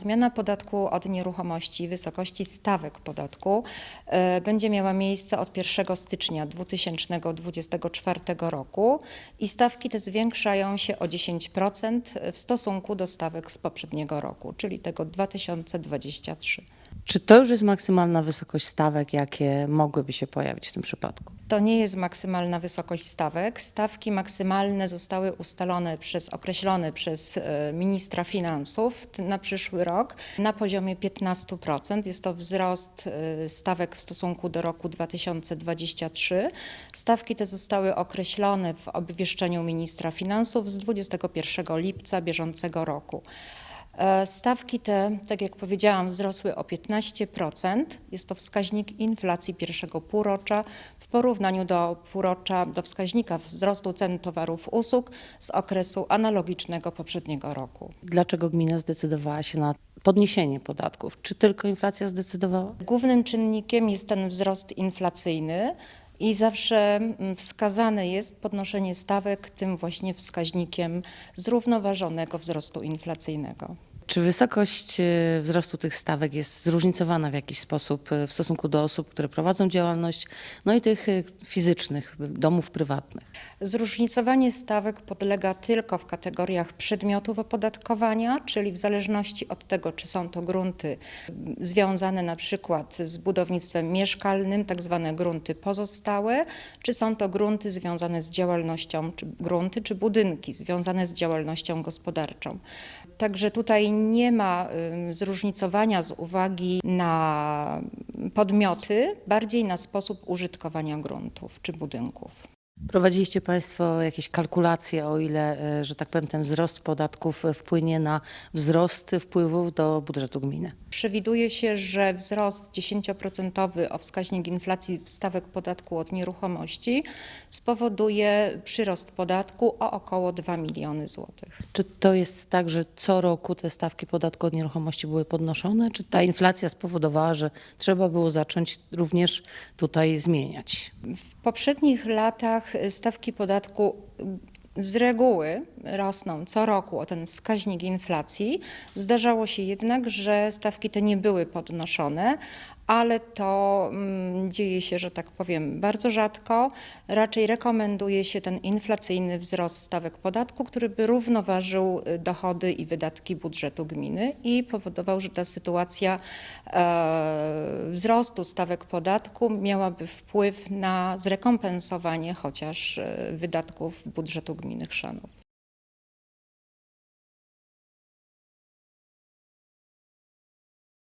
Zmiana podatku od nieruchomości, wysokości stawek podatku e, będzie miała miejsce od 1 stycznia 2024 roku i stawki te zwiększają się o 10% w stosunku do stawek z poprzedniego roku, czyli tego 2023. Czy to już jest maksymalna wysokość stawek, jakie mogłyby się pojawić w tym przypadku? To nie jest maksymalna wysokość stawek. Stawki maksymalne zostały ustalone przez, określone przez e, ministra finansów na przyszły rok na poziomie 15%. Jest to wzrost e, stawek w stosunku do roku 2023. Stawki te zostały określone w obwieszczeniu ministra finansów z 21 lipca bieżącego roku. E, Stawki te, tak jak powiedziałam, wzrosły o 15%. Jest to wskaźnik inflacji pierwszego półrocza w porównaniu do półrocza, do wskaźnika wzrostu cen towarów usług z okresu analogicznego poprzedniego roku. Dlaczego gmina zdecydowała się na podniesienie podatków? Czy tylko inflacja zdecydowała? Głównym czynnikiem jest ten wzrost inflacyjny. I zawsze mm, wskazane jest podnoszenie stawek tym właśnie wskaźnikiem zrównoważonego wzrostu inflacyjnego. Czy wysokość e, wzrostu tych stawek jest zróżnicowana w jakiś sposób e, w stosunku do osób, które prowadzą działalność, no i tych e, fizycznych, domów prywatnych? Zróżnicowanie stawek podlega tylko w kategoriach przedmiotów opodatkowania, czyli w zależności od tego, czy są to grunty mm, związane na przykład z budownictwem mieszkalnym, tak zwane grunty pozostałe, czy są to grunty związane z działalnością, czy grunty, czy budynki związane z działalnością gospodarczą. Także tutaj nie ma zróżnicowania z uwagi na podmioty, bardziej na sposób użytkowania gruntów czy budynków. Prowadziliście Państwo jakieś kalkulacje, o ile, e, że tak powiem, ten wzrost podatków e, wpłynie na wzrost wpływów do budżetu gminy? Przewiduje się, że wzrost 10% o wskaźnik inflacji stawek podatku od nieruchomości spowoduje przyrost podatku o około 2 miliony złotych. Czy to jest tak, że co roku te stawki podatku od nieruchomości były podnoszone? Czy ta inflacja spowodowała, że trzeba było zacząć również tutaj zmieniać? W poprzednich latach stawki podatku z reguły rosną co roku o ten wskaźnik inflacji. Zdarzało się jednak, że stawki te nie były podnoszone, ale to mm, dzieje się, że tak powiem, bardzo rzadko. Raczej rekomenduje się ten inflacyjny wzrost stawek podatku, który by równoważył y, dochody i wydatki budżetu gminy i powodował, że ta sytuacja e, wzrostu stawek podatku miałaby wpływ na zrekompensowanie chociaż e, wydatków budżetu gminy Chrzanów.